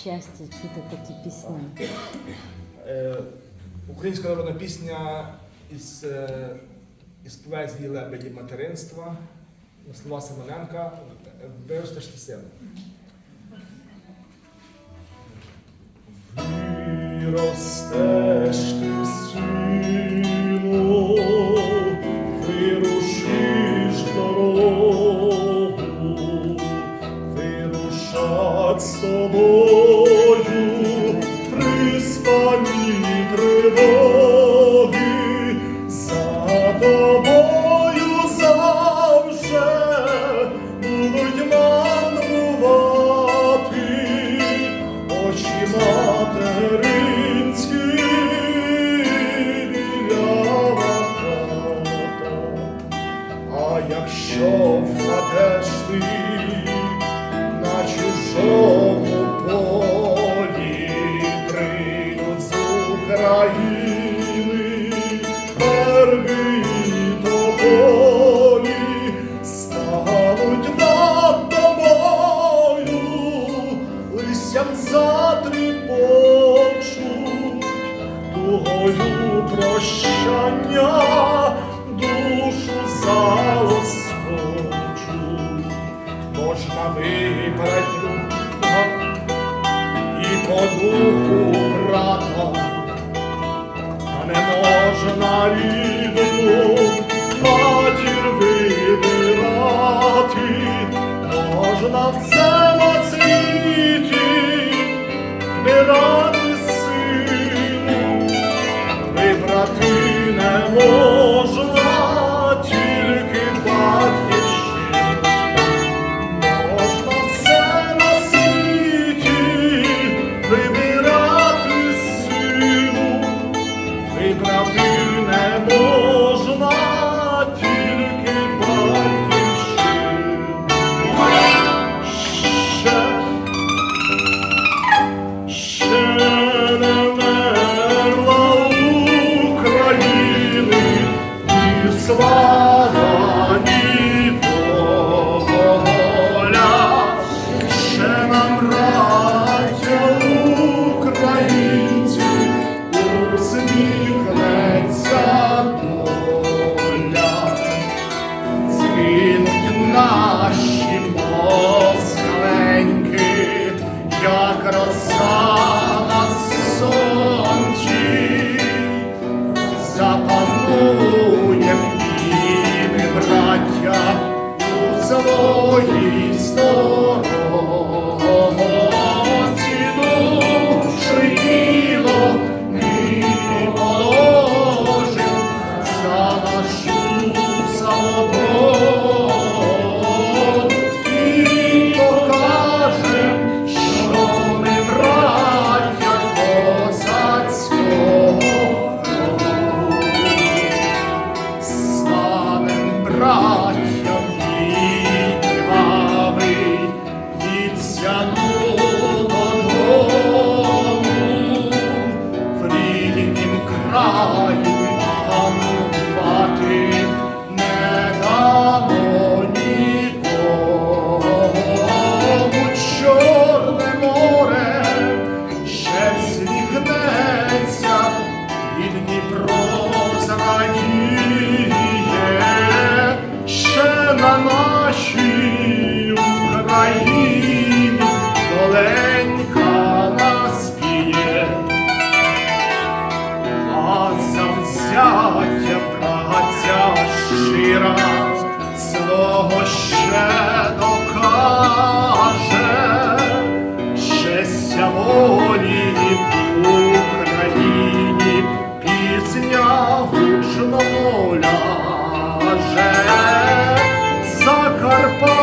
щастя чути такі пісні. Е, Українська народна пісня із, е, із поезії лебеді материнства, слова Семененка Виростеш ти. Виростеш ти сину, вирушиш дорогу, вирушать з тобою очі материнські білява хата. А якщо впадеш ти на чужому полі, прийдуть з України прощання душу залоскочу, Можна вибрати і по духу брата, а не можна рідну не сторонці Oh. Гучно ляже Закарпаття